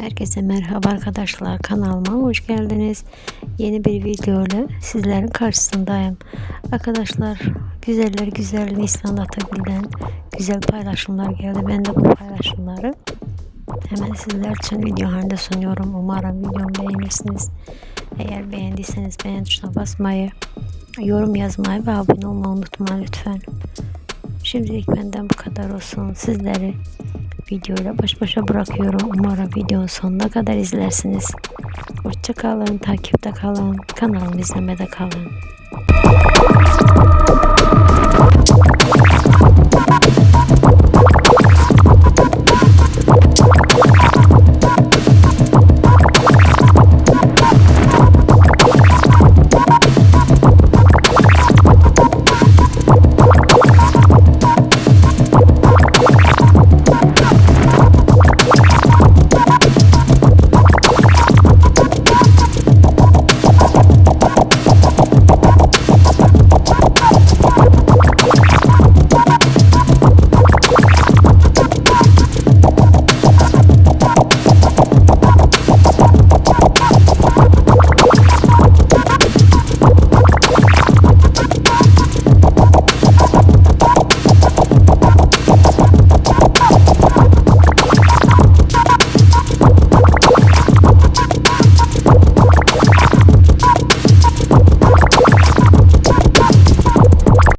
Herkese merhaba arkadaşlar kanalıma hoş geldiniz. Yeni bir video ile sizlerin karşısındayım. Arkadaşlar güzeller güzel Nisan atabilen güzel paylaşımlar geldi. Ben de bu paylaşımları hemen sizler için video halinde sunuyorum. Umarım videomu beğenirsiniz. Eğer beğendiyseniz beğen tuşuna basmayı, yorum yazmayı ve abone olmayı unutmayın lütfen. Şimdilik benden bu kadar olsun. Sizleri videoyla baş başa bırakıyorum. Umarım videonun sonuna kadar izlersiniz. Hoşça kalın, takipte kalın, kanalımı izlemede kalın.